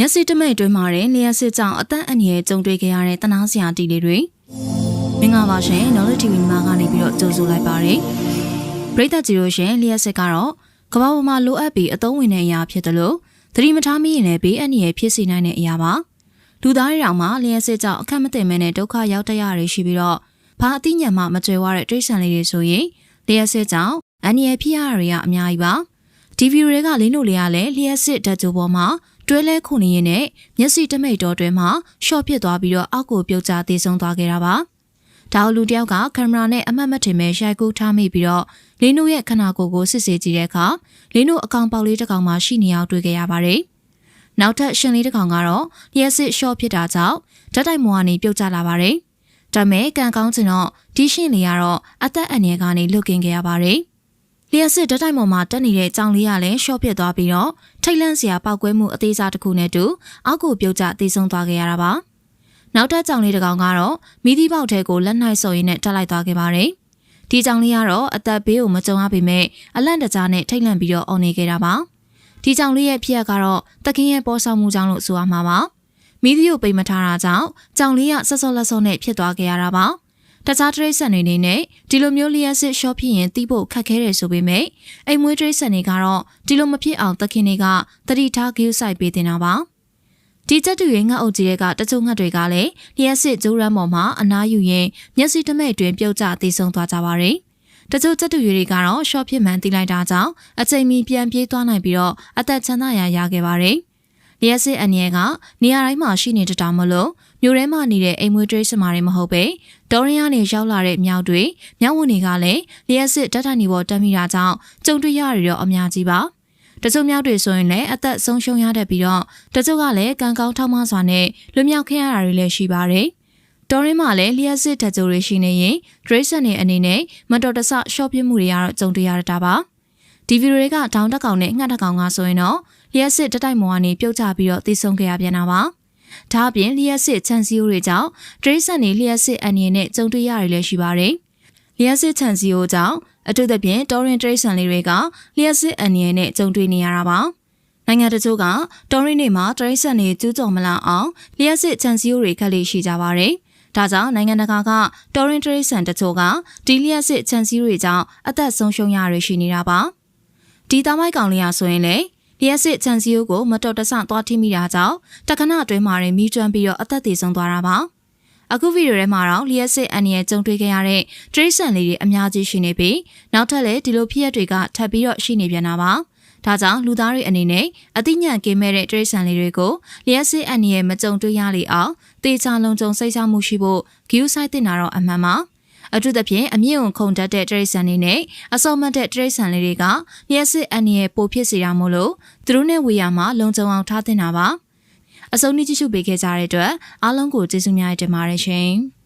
မျက်စိတမိတ်တွင်းမှာတဲ့လျှက်စစ်ကြောင့်အသက်အန္တရာယ်ကြုံတွေ့ခဲ့ရတဲ့တနာစရာတီလေးတွေမင်္ဂလာပါရှင် Knowledge TV မှာကနေပြီးတော့ကြိုဆိုလိုက်ပါရစေပရိသတ်ကြီးတို့ရှင်လျှက်စစ်ကတော့ကမ္ဘာပေါ်မှာလိုအပ်ပြီးအသုံးဝင်တဲ့အရာဖြစ်တယ်လို့သတိမထားမိရင်လည်းဘေးအန္တရာယ်ဖြစ်စေနိုင်တဲ့အရာပါလူသားတွေတောင်မှလျှက်စစ်ကြောင့်အခက်မသိမဲနဲ့ဒုက္ခရောက်တရရရှိပြီးတော့ဘာအသိဉာဏ်မှမကြွယ်ဝတဲ့တိရစ္ဆာန်လေးတွေဆိုရင်လျှက်စစ်ကြောင့်အန္တရာယ်ဖြစ်ရတွေကအများကြီးပါဒီဗီဒီယိုတွေကလင်းတို့လေးကလည်းလျှက်စစ်ဓာတ်ကြိုပေါ်မှာ တွဲလဲခုနေရင်နဲ့မျက်စိတမိတ်တော်တွင်မှာရှော့ဖြစ်သွားပြီးတော့အောက်ကိုပြုတ်ကျသေးဆုံးသွားခဲ့တာပါ။ဒါအလူတယောက်ကကင်မရာနဲ့အမှတ်မထင်မဲ့ရိုက်ကူးထားမိပြီးတော့လင်းတို့ရဲ့ခန္ဓာကိုယ်ကိုစစ်ဆေးကြည့်တဲ့အခါလင်းတို့အကောင်ပေါက်လေးတစ်ကောင်မှရှိနေအောင်တွေ့ခဲ့ရပါတယ်။နောက်ထပ်ရှင်လေးတစ်ကောင်ကတော့လျှက်စစ်ရှော့ဖြစ်တာကြောင့်ဓာတ်တိုက်မောကနေပြုတ်ကျလာပါတယ်။ဒါမဲ့ကံကောင်းချင်တော့ဒီရှင်လေးကတော့အသက်အန္တရာယ်ကနေလွတ်ကင်းခဲ့ရပါတယ်။ လျှက်စစ်ဓာတ်တိုင်ပေါ်မှာတက်နေတဲ့ကြောင်လေးကလည်းရှော့ပြစ်သွားပြီးတော့ထိတ်လန့်စရာပောက်ကွဲမှုအသေးစားတစ်ခုနဲ့တူအောက်ကိုပြုတ်ကျသေဆုံးသွားခဲ့ရတာပါ။နောက်ထပ်ကြောင်လေးတစ်ကောင်ကတော့မိသီးပေါက်ထဲကိုလက်နှိုက်ဆုပ်ရင်းနဲ့တက်လိုက်သွားခဲ့ပါတယ်။ဒီကြောင်လေးကတော့အသက်ဘေးကိုမကြုံရပေမဲ့အလန့်တကြားနဲ့ထိတ်လန့်ပြီးတော့အော်နေခဲ့တာပါ။ဒီကြောင်လေးရဲ့ဖြစ်ရကတော့တခင်ရဲ့ပေါ်ဆောင်မှုကြောင့်လို့ဆိုရမှာပါ။မိသီးကိုပိတ်မထားတာကြောင့်ကြောင်လေးကဆက်စောလက်စောနဲ့ဖြစ်သွားခဲ့ရတာပါ။ တခြားတရိတ်ဆန်တွေနေနဲ့ဒီလိုမျိုးလျှက်စစ်ရှော့ဖြစ်ရင်တီးဖို့ခက်ခဲတယ်ဆိုပေမဲ့အိမ်မွေးတရိတ်ဆန်တွေကတော့ဒီလိုမဖြစ်အောင်သခင်တွေကတတိထားဂရုစိုက်ပေးတင်တာပါဒီချက်တူရဲ့ငှက်အုပ်ကြီးတွေကတချို့ငှက်တွေကလည်းလျှက်စစ်ဂျိုးရမ်းပေါ်မှာအနားယူရင်မျက်စိတမဲ့တွင်ပြုတ်ကျသေးဆုံးသွားကြပါတယ်တချို့ချက်တူတွေကတော့ရှော့ဖြစ်မှန်တီးလိုက်တာကြောင့်အချိန်မီပြန်ပြေးသွားနိုင်ပြီးတော့အသက်ချမ်းသာရာရခဲ့ပါတယ် လျှက်စစ်အန်ရဲ့ကနေရာတိုင်းမှာရှိနေတတာမလို့မြို့ထဲမှာနေတဲ့အိမ်မွေးတွေးစမာတွေမဟုတ်ပဲဒေါ်ရင်ကနေရောက်လာတဲ့မြောက်တွေမြောက်ဝင်တွေကလည်းလျှက်စစ်ဓာတ်ထနီပေါ်တက်မိတာကြောင့်ကြုံတွေ့ရရတော့အများကြီးပါတချို့မြောက်တွေဆိုရင်လည်းအသက်ဆုံးရှုံးရတတ်ပြီးတော့တချို့ကလည်းကံကောင်းထောက်မစွာနဲ့လွမြောက်ခဲ့ရတာတွေလည်းရှိပါတယ်တော်ရင်းမှာလည်းလျှက်စစ်ဓာတ်ကြိုတွေရှိနေရင်ဒရိတ်ဆန်တွေအနေနဲ့မတော်တဆရှော့ပြမှုတွေကတော့ကြုံတွေ့ရတာပါ ဒီဗီဒီယိုတွေကဒေါင်းတက်ကောင်နဲ့ငှက်တက်ကောင်ကဆိုရင်တော့လျှက်စစ်တက်တိုက်မော်ကနေပြုတ်ကျပြီးတော့သိဆုံးခဲ့ရပြန်တာပါဒါအပြင်လျှက်စစ်ချန်စီယိုတွေကြောင့်ဒရိစန်နေလျှက်စစ်အန်ရင်နဲ့ကြုံတွေ့ရရလည်းရှိပါတယ်။လျှက်စစ်ချန်စီယိုကြောင့်အထူးသဖြင့်တော်ရင်ဒရိစန်လေးတွေကလျှက်စစ်အန်ရင်နဲ့ကြုံတွေ့နေရတာပါ။နိုင်ငံတချို့ကတော်ရင်တွေမှာဒရိစန်တွေကျူးကျော်မလာအောင်လျှက်စစ်ချန်စီယိုတွေခက်လေးရှိကြပါတယ်။ဒါကြောင့်နိုင်ငံတကာကတော်ရင်ဒရိစန်တချို့ကဒီလျှက်စစ်ချန်စီတွေကြောင့်အသက်ဆုံးရှုံးရရရှိနေတာပါ။ ဒီသားမိုက်ကောင်လေးရဆိုရင်လည်းလျှက်စစ်ချန်စီယိုကိုမတော်တဆသွားထိမိတာကြောင့်တခဏအတွင်းမှာရင်မိကျွမ်းပြီးတော့အသက်သေဆုံးသွားတာပါအခုဗီဒီယိုထဲမှာတော့လျှက်စစ်အန်ရဲ့ကြုံတွေ့ခဲ့ရတဲ့တရိစံလေးတွေအများကြီးရှိနေပြီးနောက်ထပ်လည်းဒီလိုဖြစ်ရပ်တွေကထပ်ပြီးတော့ရှိနေပြန်တာပါဒါကြောင့်လူသားတွေအနေနဲ့အသိဉာဏ်ကင်းမဲ့တဲ့တရိစံလေးတွေကိုလျှက်စစ်အန်ရဲ့မကြုံတွေ့ရလေအောင်တေချာလုံးကြုံစိတ်ချမှုရှိဖို့ဂယူးဆိုင်တင်တာတော့အမှန်ပါ အထူးသဖြင့်အမြင့်ဝန်ခုန်တတ်တဲ့တရိတ်ဆန်တွေနဲ့အစောမတ်တဲ့တရိတ်ဆန်လေးတွေကလျှက်စစ်အန်ရဲ့ပိုဖြစ်စေတာမို့လို့သူတို့နဲ့ဝေရမှာလုံခြုံအောင်ထားတင်တာပါအစုံနည်းကြည့်ရှုပေးခဲ့ကြတဲ့အတွက်အားလုံးကိုကျေးဇူးများတင်ပါတယ်ရှင်။